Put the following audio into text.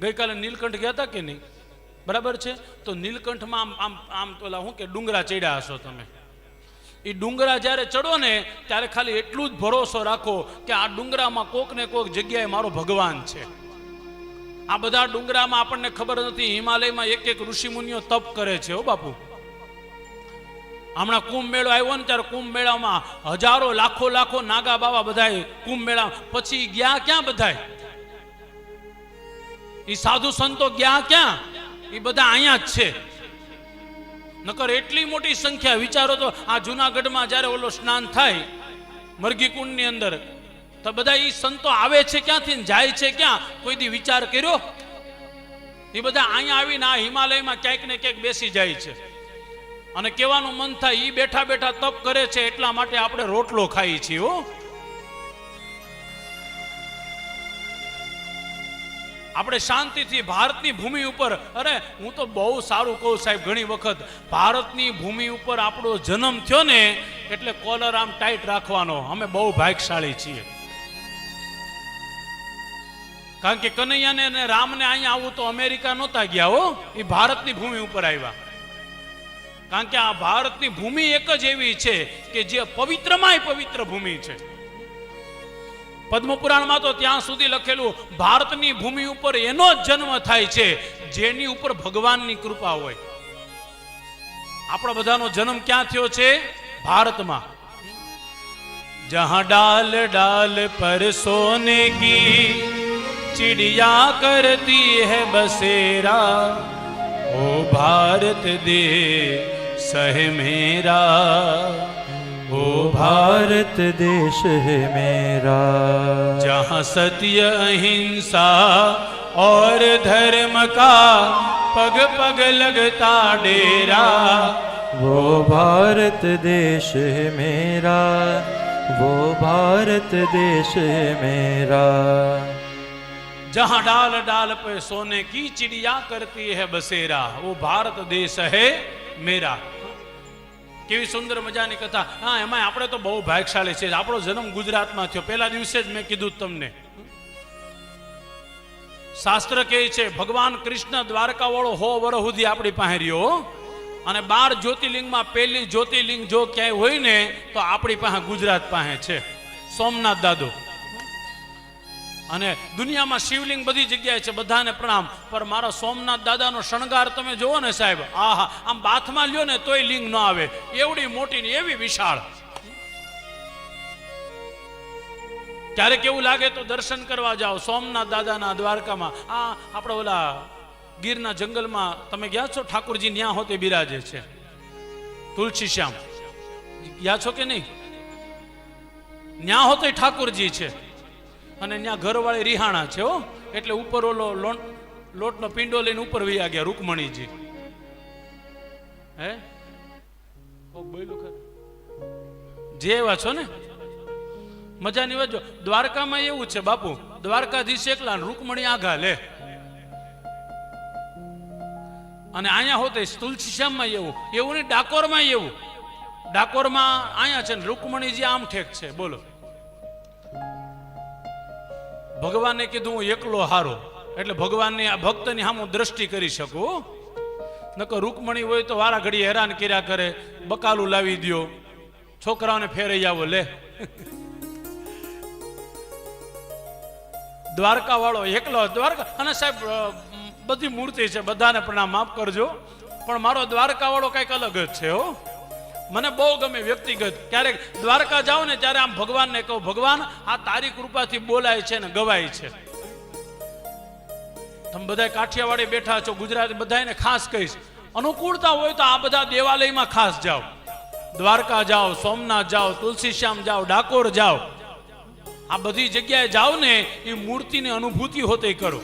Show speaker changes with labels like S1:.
S1: ગઈકાલે નીલકંઠ ગયા હતા કે નહીં? બરાબર છે? તો નીલકંઠમાં આમ આમ આમ પેલા શું કે ડુંગરા ચડ્યા હશો તમે. એ ડુંગરા જ્યારે ચડો ને, ત્યારે ખાલી એટલું જ ભરોસો રાખો કે આ ડુંગરામાં કોક ને કોક જગ્યાએ મારો ભગવાન છે. આ બધા ડુંગરામાં આપણને ખબર નથી, હિમાલયમાં એક એક ઋષિમુનિઓ તપ કરે છે, હો બાપુ. હમણાં કુંભ મેળો આવ્યો ને, ત્યારે કુંભ મેળામાં હજારો, લાખો લાખો નાગા બાવા બધાય કુંભ મેળા પછી ગયા ક્યાં બધાય એ સાધુ સંતો ગયા ક્યાં? એ બધા અહીંયા જ છે. નકર એટલી મોટી સંખ્યા, વિચારો તો આ જુનાગઢમાં જ્યારે ઓલો સ્નાન થાય મરઘી કુંડની અંદર, તો બધા એ સંતો આવે છે ક્યાંથી જાય છે ક્યાં? કોઈ દી વિચાર કર્યો? એ બધા અહીંયા આવીને આ હિમાલયમાં ક્યાંક ને ક્યાંક બેસી જાય છે. અને કહેવાનું મન થાય એ બેઠા બેઠા તપ કરે છે, એટલા માટે આપણે રોટલો ખાઈએ છીએ હો. આપણે શાંતિથી ભારતની ભૂમિ ઉપર, અરે, હું તો બહુ સારું કહું સાહેબ, ઘણી વખત ભારતની ભૂમિ ઉપર આપણો જન્મ થયો ને, એટલે કોલર આમ ટાઈટ રાખવાનો. અમે બહુ ભાગશાળી છીએ. કારણ કે કનૈયાને અને રામને અહીંયા આવું તો અમેરિકા નહોતા ગયા હો, એ ભારતની ભૂમિ ઉપર આવ્યા. કારણ કે આ ભારતની ભૂમિ એક જ એવી છે કે જે પવિત્રમાંય પવિત્ર ભૂમિ છે. પદ્મપુરાણમાં તો ત્યાં સુધી લખેલું, ભારતની ભૂમિ ઉપર એનો જ જન્મ થાય છે, જેની ઉપર ભગવાનની કૃપા હોય. આપણા બધાનો જન્મ ક્યાં થયો છે? ભારતમાં. જહાં ડાલ ડાલ પર સોને કી, ચિડિયા કરતી હે બસેરા. ઓ ભારત દે, સહે મેરા. ओ
S2: भारत देश है मेरा।
S1: जहाँ सत्य अहिंसा और धर्म का पग पग लगता डेरा।
S2: वो भारत देश है मेरा वो भारत देश है मेरा।
S1: जहाँ डाल डाल पे सोने की चिड़िया करती है बसेरा वो भारत देश है મેરા કેવી સુંદર મજાની કથા. હા એમાં આપણે તો બહુ ભાગશાળી છે આપણો જન્મ ગુજરાતમાં થયો. પહેલા દિવસે જ મેં કીધું તમને. શાસ્ત્ર કહે છે, ભગવાન કૃષ્ણ દ્વારકા વાળો હો વર સુધી આપણી પાસે રહ્યો. અને બાર જ્યોતિર્લિંગમાં પહેલી જ્યોતિર્લિંગ જો ક્યાંય હોય ને, તો આપણી પાસે ગુજરાત પાસે છે. સોમનાથ દાદો. અને દુનિયામાં શિવલિંગ બધી જગ્યાએ છે, બધાને પ્રણામ. પર મારા સોમનાથ દાદાનો શણગાર તમે જુઓ ને સાહેબ. આહા, આમ બાથમાં લ્યો ને તોય લિંગ ન આવે. એવડી મોટી ને એવી વિશાળ. ક્યારેક એવું લાગે તો દર્શન કરવા જાઓ, સોમનાથ દાદાના દ્વારકામાં. આ આપણે ઓલા ગીરના જંગલમાં તમે ગયા છો? ઠાકુરજી ન્યા હોતે બિરાજે છે. તુલસી શ્યામ. ગયા છો કે નહીં? ન્યા હોતે ઠાકુરજી છે. અને ત્યાં ઘરવાળી રિહાણા છે, હો. એટલે ઉપર ઓલો લોટ લોટનો પિંડો લઈને ઉપર વહી ગયા, રૂકમણીજી. હે? કોક જે એવા છો ને? મજાની વાત જો. દ્વારકામાં એવું છે, બાપુ, દ્વારકાધીશ એકલા રૂકમણી આઘા લે. અને અહીંયા હોતે તુલસી શ્યામમાં એવું એવું નહીં, ડાકોરમાં એવું. ડાકોરમાં અહીંયા છે ને, રૂકમણીજી આમ ઠેક છે, બોલો. ભગવાને કીધું, હું એકલો હારો. એટલે ભગવાનની આ ભક્તની સામું દ્રષ્ટિ કરી શકું. નકર રૂકમણી હોય તો વારા ઘડી હેરાન કર્યા કરે, બકાલું લાવી દ્યો. છોકરાઓને ફેરઈ આવો, લે. દ્વારકા વાળો એકલો, દ્વારકા, અને સાહેબ બધી મૂર્તિ છે, બધાને પ્રણામ માફ કરજો. પણ મારો દ્વારકા વાળો કંઈક અલગ જ છે, હો. મને બહુ ગમે વ્યક્તિગત. ક્યારેક દ્વારકા જાઓ ને ત્યારે આમ ભગવાનને કહું, ભગવાન, આ તારી કૃપાથી બોલાય છે ને ગવાય છે. તમે બધા કાઠિયાવાડી બેઠા છો, ગુજરાત બધાને ખાસ કહીશ. અનુકૂળતા હોય તો આ બધા દેવાલયમાં ખાસ જાઓ. દ્વારકા જાઓ, સોમનાથ જાઓ, તુલસીશ્યામ જાઓ, ડાકોર જાઓ. આ બધી જગ્યાએ જાઓ ને, એ મૂર્તિની અનુભૂતિ હોતે કરો.